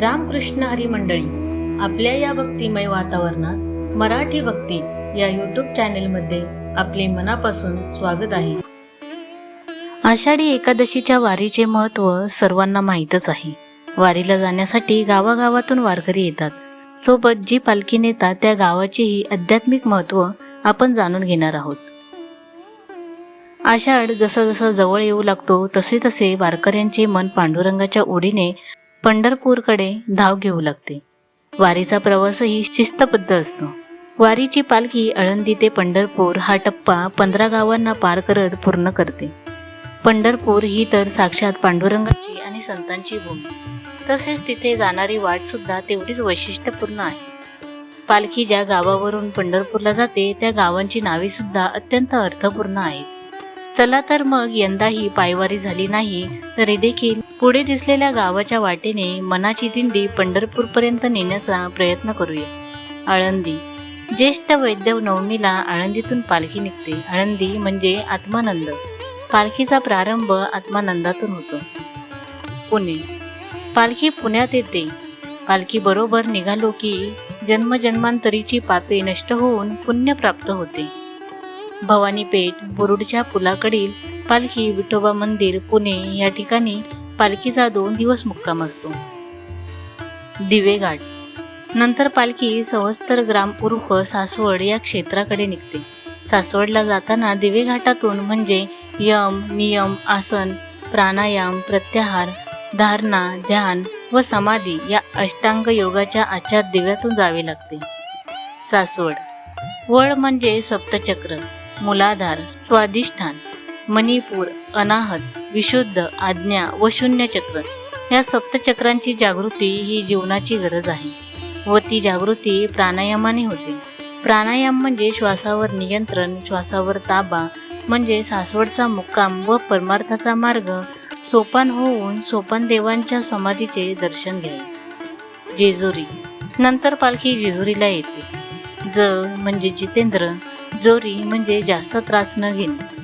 रामकृष्ण हरी मंडळी आपल्या या भक्तिमय वातावरणात मराठी भक्ती या यूट्यूब चॅनेलमध्ये आपले मनापासून स्वागत आहे. आषाढी एकादशीच्या वारीचे महत्त्व सर्वांना माहीतच आहे. वारीला जाण्यासाठी गावागावातून वारकरी येतात. सोबत जी पालखी नेतात त्या गावाचेही आध्यात्मिक महत्त्व आपण जाणून घेणार आहोत. आषाढ जसा जसा जवळ येऊ लागतो तसे तसे वारकऱ्यांचे मन पांडुरंगाच्या ओढीने पंढरपूरकडे धाव घेऊ लागते. वारीचा प्रवासही शिस्तबद्ध असतो. वारीची पालखी आळंदी ते पंढरपूर हा टप्पा पंधरा गावांना पार करत पूर्ण करते. पंढरपूर ही तर साक्षात पांडुरंगाची आणि संतांची भूमी. तसेच तिथे जाणारी वाटसुद्धा तेवढीच वैशिष्ट्यपूर्ण आहे. पालखी ज्या गावावरून पंढरपूरला जाते त्या गावांची नावेसुद्धा अत्यंत अर्थपूर्ण आहेत. चला तर मग यंदाही पायवारी झाली नाही तरी देखील पुढे दिसलेल्या गावाच्या वाटेने मनाची दिंडी पंढरपूरपर्यंत नेण्याचा प्रयत्न करूया. आळंदी. ज्येष्ठ वैद्य नवमीला आळंदीतून पालखी निघते. आळंदी म्हणजे आत्मानंद. पालखीचा प्रारंभ आत्मानंदातून होतो. पुणे. पालखी पुण्यात येते. पालखी बरोबर निघालो की जन्मजन्मांतरीची पापे नष्ट होऊन पुण्य प्राप्त होते. भवानीपेठ बुरुडच्या पुलाकडील पालखी विठोबा मंदिर पुणे या ठिकाणी पालखीचा दोन दिवस मुक्काम असतो. दिवेघाट. नंतर पालखी सवस्तर ग्राम उर्फ सासवड या क्षेत्राकडे निघते. सासवडला जाताना दिवेघाटातून म्हणजे यम नियम आसन प्राणायाम प्रत्याहार धारणा ध्यान व समाधी या अष्टांग योगाच्या आचार दिव्यातून जावे लागते. सासवड. वळ म्हणजे सप्तचक्र मूलाधार स्वादिष्ठान मणिपूर अनाहत विशुद्ध आज्ञा व शून्यचक्र. या सप्तचक्रांची जागृती ही जीवनाची गरज आहे व ती जागृती प्राणायामाने होते. प्राणायाम म्हणजे श्वासावर नियंत्रण श्वासावर ताबा म्हणजे सासवडचा मुक्काम व परमार्थाचा मार्ग सोपान होऊन सोपान देवांच्या समाधीचे दर्शन घ्यावे जेजुरी. नंतर पालखी जेजुरीला येते. ज म्हणजे जितेंद्र जोरी म्हणजे जास्त त्रास न घेणे.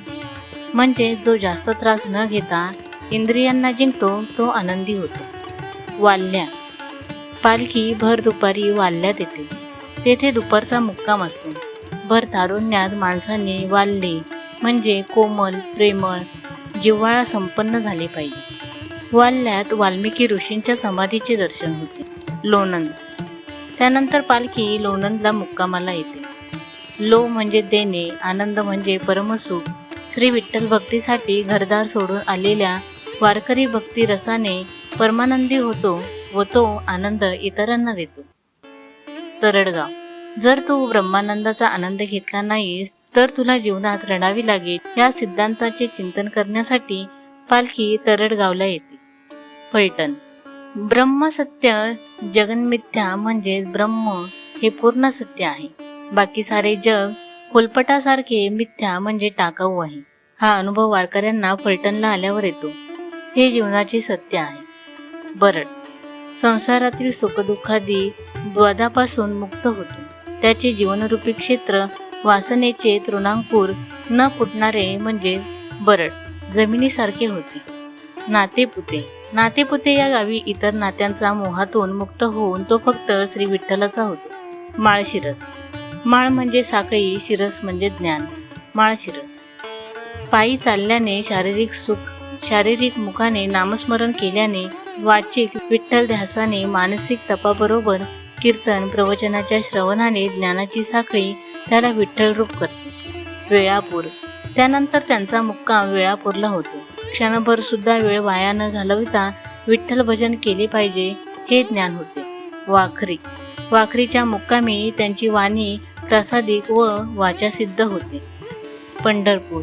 म्हणजे जो जास्त त्रास न घेता इंद्रियांना जिंकतो तो आनंदी होतो. वाल्ल्या पालखी भर दुपारी वाल्ल्यात येते. तेथे दुपारचा मुक्काम असतो. भर तारुण्यात माणसाने वाल्ले म्हणजे कोमल प्रेमळ जिव्हाळा संपन्न झाले पाहिजे. वाल्ल्यात वाल्मिकी ऋषींच्या समाधीचे दर्शन होते. लोणंद. त्यानंतर पालखी लोणंदला मुक्कामाला येते. लो म्हणजे देणे आनंद म्हणजे परमसुख श्री विठ्ठल भक्तीसाठी घरदार सोडून आलेल्या वारकरी भक्ती रसाने परमानंदी होतो व तो आनंद इतरांना देतो. तरडगाव. जर तू ब्रह्मानंदाचा आनंद घेतला नाहीस तर तुला जीवनात रडावी लागेल या सिद्धांताचे चिंतन करण्यासाठी पालखी तरडगावला येते. फलटण ब्रह्मसत्य जगन्मिथ्या म्हणजेच ब्रह्म हे पूर्ण सत्य आहे. बाकी सारे जग खोलपटासारखे मिथ्या म्हणजे टाकाऊ आहे. हा अनुभव वारकऱ्यांना फलटणला आल्यावर येतो. हे जीवनाचे सत्य आहे. बरड संसारातील सुखदुःखादी द्वादापासून मुक्त होतो. त्याचे जीवनरूपी क्षेत्र वासनेचे तृणांकूर न फुटणारे म्हणजे बरड जमिनीसारखे होते. नातेपुते. नातेपुते या गावी इतर नात्यांचा मोहातून मुक्त होऊन तो फक्त श्री विठ्ठलाचा होतो. माळशिरस. माळ म्हणजे साखळी शिरस म्हणजे ज्ञान. माळ शिरस. पायी चालल्याने शारीरिक सुख शारीरिक मुखाने नामस्मरण केल्याने वाचिक विठ्ठल ध्यासाने मानसिक तपाबरोबर कीर्तन प्रवचनाच्या श्रवणाने ज्ञानाची साखळी त्याला विठ्ठल रूप करते. वेळापूर. त्यानंतर त्यांचा मुक्काम वेळापूरला होतो. क्षणभर सुद्धा वेळ वाया न घालविता विठ्ठल भजन केले पाहिजे हे ज्ञान होते. वाखरी. वाखरीच्या मुक्कामी त्यांची वाणी प्रसादिक व वाचा सिद्ध होते. पंढरपूर.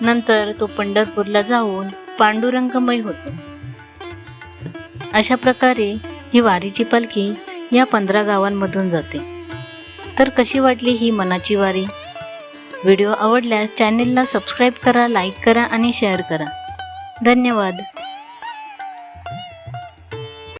नंतर तो पंढरपूरला जाऊन पांडुरंगमय होतो. अशा प्रकारे ही वारीची पालखी या पंधरा गावांमधून जाते. तर कशी वाटली ही मनाची वारी? व्हिडिओ आवडल्यास चॅनेलला सबस्क्राईब करा लाईक करा आणि शेअर करा. धन्यवाद.